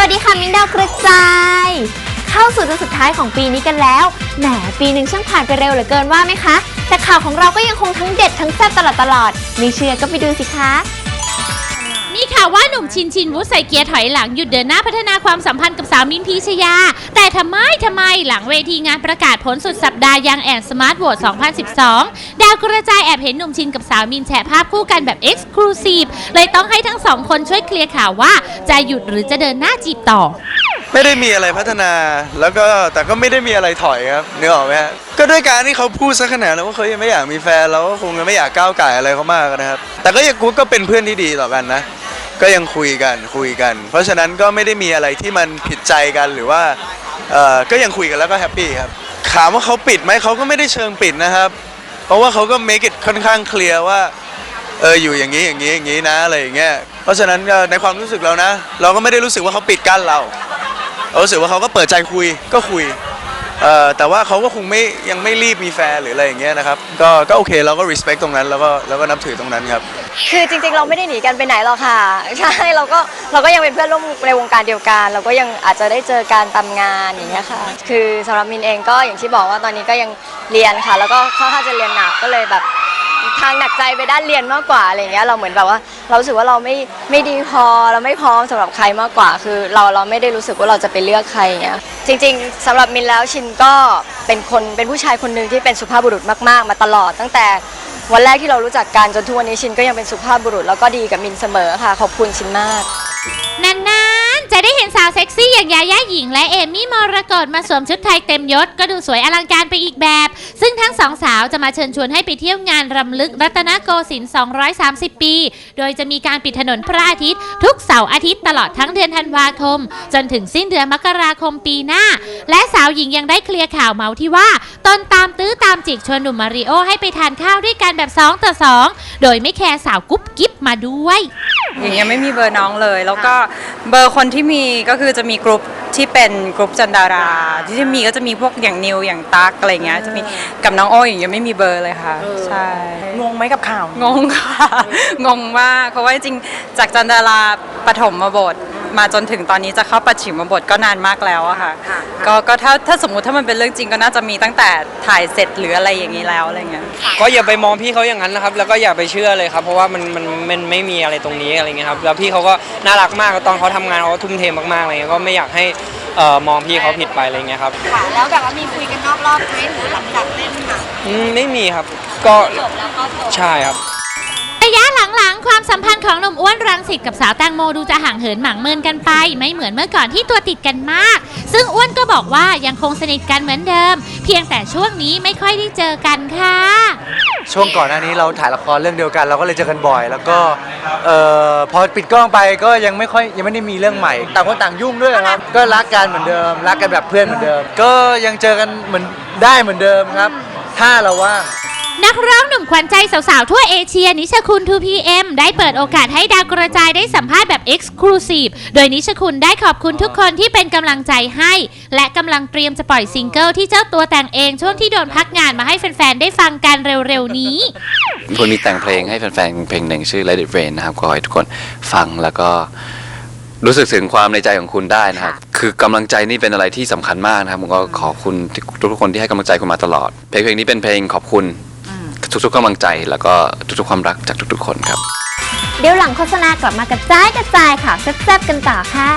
วัสดีค่ะ มินดาวกระจาย เข้าสู่เดือนสุดท้ายของปีนี้กันแล้ว แหมปีหนึ่งช่างผ่านไปเร็วเหลือเกินว่าไหมคะ แต่ข่าวของเราก็ยังคงทั้งเด็ดทั้งแซ่บตลอดตลอดไม่เชื่อก็ไปดูสิคะ ชินชินวุฒใส่เกียร์ถอยหลังหยุดเดินหน้าพัฒนาความสัมพันธ์กับสาวมินพีชยา แต่ทำไมทำไมหลังเวทีงานประกาศผลสุดสัปดาห์ยังแอนสมาร์ทโหวต2012 ดาวกระจายแอบเห็นหนุ่มชินกับสาวมินแชร์ภาพคู่กันแบบเอ็กซ์คลูซีฟเลยต้องให้ทั้งสองคนช่วยเคลียร์ข่าวว่าจะหยุดหรือจะเดินหน้าจีบต่อ ไม่ได้มีอะไรพัฒนา แล้วก็แต่ก็ไม่ได้มีอะไรถอยครับนึกออกไหมฮะก็ด้วยการที่เขาพูดซะขนาดนั้นว่าเขายังไม่อยากมีแฟนเราก็คงจะไม่อยากก้าวไก่ายอะไรเขามากนะครับ แต่ก็ยังกูก็เป็นเพื่อนที่ดีต่อกันนะ ก็ยังคุยกันคุยกัน เพราะฉะนั้นก็ไม่ได้มีอะไรที่มันผิดใจกันหรือว่าเออก็ยังคุยกันแล้วก็แฮปปี้ครับถามว่าเขาปิดไหมเขาก็ไม่ได้เชิงปิดนะครับ เพราะว่าเขาก็ make it ค่อนข้างเคลียร์ว่าเอออยู่อย่างนี้อย่างนี้อย่างนี้นะอะไรอย่างเงี้ยเพราะฉะนั้นก็ในความรู้สึกเรานะ เราก็ไม่ได้รู้สึกว่าเขาปิดกั้นเราเรารู้สึกว่าเขาก็เปิดใจคุยก็คุย เอ่อแต่ว่าเขาก็คงไม่ยังไม่รีบมีแฟนหรืออะไรอย่างเงี้ยนะครับก็ก็โอเคเราก็ respect ตรงนั้นแล้วก็แล้วก็นับถือตรงนั้นครับ คือจริงๆ เราไม่ได้หนีกันไปไหนหรอกค่ะ ใช่เราก็เราก็ยังเป็นเพื่อนร่วมในวงการเดียวกัน เราก็ยังอาจจะได้เจอการตามงานอย่างเงี้ยค่ะ คือสำหรับมินเองก็อย่างที่บอกว่าตอนนี้ก็ยังเรียนค่ะ แล้วก็ค่อนข้างจะเรียนหนักก็เลยแบบ ทางหนักใจไปด้านเรียนมากกว่าอะไรเงี้ยเราเหมือนแบบว่า เรารู้สึกว่าเราไม่ไม่ดีพอเราไม่พร้อมสำหรับใครมากกว่า คือเราเราไม่ได้รู้สึกว่าเราจะไปเลือกใครเงี้ยจริง ๆสำหรับมินแล้วชินก็เป็นคนเป็นผู้ชายคนหนึ่งที่เป็นสุภาพบุรุษมากๆ มาตลอด ตั้งแต่วันแรกที่เรารู้จักกันจนทุกวันนี้ชินก็ยังเป็นสุภาพบุรุษแล้วก็ดีกับมินเสมอค่ะขอบคุณชินมาก นานๆ จะได้เห็นสาวเซ็กซี่อย่างยาย่าหญิงและเอมี่มรกตมาสวมชุดไทยเต็มยศก็ดูสวยอลังการไปอีกแบบ ซึ่งทั้งสองสาาวจะมาเชิญชวนให้ไปเที่ยวงานรำลึกรัตนโกสินทร์230 ปี โดยจะมีการปิดถนนพระอาทิตย์ ทุกเสาร์อาทิตย์ตลอดทั้งเดือนธันวาคม จนถึงสิ้นเดือนมกราคมปีหน้า และสาวหญิงยังได้เคลียร์ข่าวเมาที่ว่าตนตามตื้อตามจิกชวนหนุ่มมาริโอให้ไปทานข้าวด้วยกันแบบ 2 ต่อ 2 โดยไม่แคร์สาวกุ๊บกิ๊บมาด้วย อย่างเงี้ยไม่มีเบอร์น้องเลย แล้วก็เบอร์คนที่มีก็คือจะมีกลุ่มที่เป็นกลุ่มจันดารา ที่จะมีก็จะมีพวกอย่างนิวอย่างตั๊กอะไรเงี้ยจะมีกับน้องโอ้ยอย่างเงี้ยไม่มีเบอร์เลยค่ะใช่งงไหมกับข่าว งงค่ะ งงมากเพราะว่าจริงๆจากจันดาราปฐมบท มาจนถึงตอนนี้จะเข้าปัจฉิมบทก็นานมากแล้วอะค่ะ ก็ก็ถ้าถ้าสมมุติถ้ามันเป็นเรื่องจริงก็น่าจะมีตั้งแต่ถ่ายเสร็จหรืออะไรอย่างนี้แล้วอะไรเงี้ย ก็อย่าไปมองพี่เขาอย่างนั้นนะครับ แล้วก็อย่าไปเชื่อเลยครับ เพราะว่ามันมันมันไม่มีอะไรตรงนี้อะไรเงี้ยครับ แล้วพี่เขาก็น่ารักมากตอนเขาทำงานเขาก็ทุ่มเทมากๆอะไรเงี้ย ก็ไม่อยากให้เอ่อมองพี่เขาผิดไปอะไรเงี้ยครับค่ะแล้วแบบว่ามีคุยกันนอกรอบไหมหรือหลังจากเล่นค่ะอืมไม่มีครับ ก็จบแล้วก็จบ ใช่ครับระยะ หลังๆ ความสัมพันธ์ของหนุ่มอ้วนรังสิตกับสาวแตงโมดูจะห่างเหินหมางเมินกันไป ไม่เหมือนเมื่อก่อนที่ตัวติดกันมาก ซึ่งอ้วนก็บอกว่ายังคงสนิทกันเหมือนเดิม เพียงแต่ช่วงนี้ไม่ค่อยได้เจอกันค่ะช่วงก่อนหน้านี้เราถ่ายละครเรื่องเดียวกัน เราก็เลยเจอกันบ่อย แล้วก็เอ่อพอปิดกล้องไปก็ยังไม่ค่อยยังไม่ได้มีเรื่องใหม่ ต่างคนต่างยุ่งด้วยครับ ก็รักกันเหมือนเดิม รักกันแบบเพื่อนเหมือนเดิม ก็ยังเจอกันเหมือนได้เหมือนเดิมครับ ถ้าเราว่าง นักร้องหนุ่มขวัญใจสาวๆ ทั่วเอเชีย นิชคุณ 2PM ได้เปิดโอกาสให้ดาวกระจายได้สัมภาษณ์แบบ Exclusive โดยนิชคุณได้ขอบคุณทุกคนที่เป็นกำลังใจให้ และกำลังเตรียมจะปล่อยซิงเกิลที่เจ้าตัวแต่งเองช่วงที่โดนพักงานมาให้แฟนๆ ได้ฟังกันเร็วๆ นี้มีคนมีแต่งเพลงให้แฟนๆ เพลงหนึ่งชื่อ Let It Rain นะครับก็ให้ทุกคนฟังแล้วก็รู้สึกถึงความในใจของคุณได้นะครับ คือกำลังใจนี่เป็นอะไรที่สำคัญมากนะครับผมก็ขอบคุณทุกๆคนที่ให้กำลังใจคุณมาตลอด เพลงเพลงนี้เป็นเพลงขอบคุณ ทุกๆกำลังใจแล้วก็ทุกๆความรักจากทุกๆคนครับ เดี๋ยวหลังโฆษณากลับมากระจายกระจายข่าวแซ่บๆกันต่อค่ะ